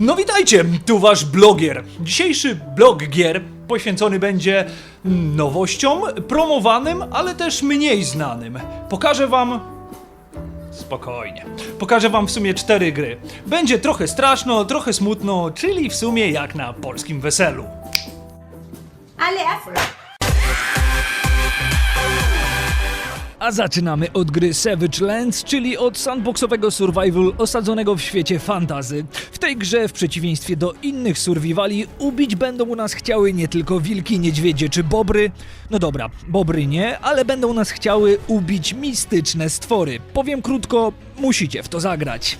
No witajcie, tu wasz blogier. Dzisiejszy blog gier poświęcony będzie nowościom, promowanym, ale też mniej znanym. Pokażę wam Spokojnie. Pokażę wam w sumie cztery gry. Będzie trochę straszno, trochę smutno, czyli w sumie jak na polskim weselu. Ale afro. A zaczynamy od gry Savage Lands, czyli od sandboxowego survival osadzonego w świecie fantazy. W tej grze, w przeciwieństwie do innych survivali, ubić będą nas chciały nie tylko wilki, niedźwiedzie czy bobry. No dobra, bobry nie, ale będą nas chciały ubić mistyczne stwory. Powiem krótko, musicie w to zagrać.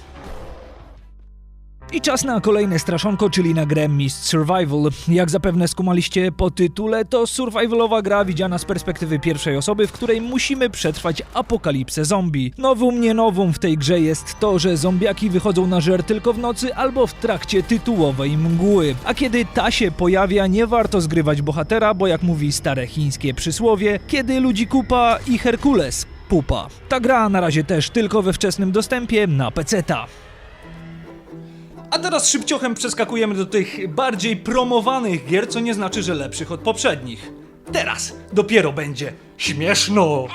I czas na kolejne straszonko, czyli na grę Mist Survival. Jak zapewne skumaliście po tytule, to survivalowa gra widziana z perspektywy pierwszej osoby, w której musimy przetrwać apokalipsę zombie. Nowum nie nowum w tej grze jest to, że zombiaki wychodzą na żer tylko w nocy albo w trakcie tytułowej mgły. A kiedy ta się pojawia, nie warto zgrywać bohatera, bo jak mówi stare chińskie przysłowie, kiedy ludzi kupa i Herkules pupa. Ta gra na razie też tylko we wczesnym dostępie na PC-ta. A teraz szybciochem przeskakujemy do tych bardziej promowanych gier, co nie znaczy, że lepszych od poprzednich. Teraz dopiero będzie śmieszno.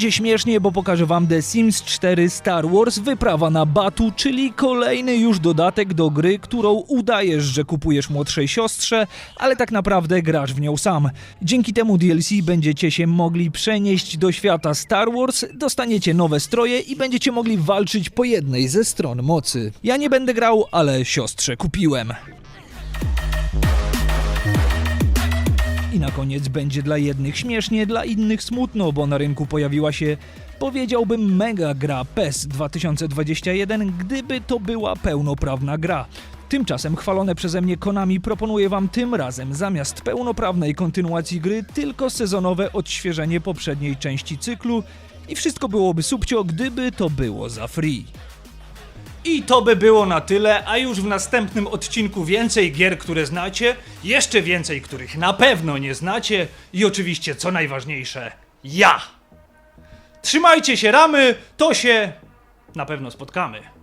Będzie śmiesznie, bo pokażę wam The Sims 4 Star Wars Wyprawa na Batu, czyli kolejny już dodatek do gry, którą udajesz, że kupujesz młodszej siostrze, ale tak naprawdę grasz w nią sam. Dzięki temu DLC będziecie się mogli przenieść do świata Star Wars, dostaniecie nowe stroje i będziecie mogli walczyć po jednej ze stron mocy. Ja nie będę grał, ale siostrze kupiłem. I na koniec będzie dla jednych śmiesznie, dla innych smutno, bo na rynku pojawiła się, powiedziałbym, mega gra PES 2021, gdyby to była pełnoprawna gra. Tymczasem chwalone przeze mnie Konami proponuje wam tym razem zamiast pełnoprawnej kontynuacji gry tylko sezonowe odświeżenie poprzedniej części cyklu i wszystko byłoby subcio, gdyby to było za free. I to by było na tyle, a już w następnym odcinku więcej gier, które znacie, jeszcze więcej, których na pewno nie znacie i oczywiście, co najważniejsze, ja. Trzymajcie się ramy, to się na pewno spotkamy.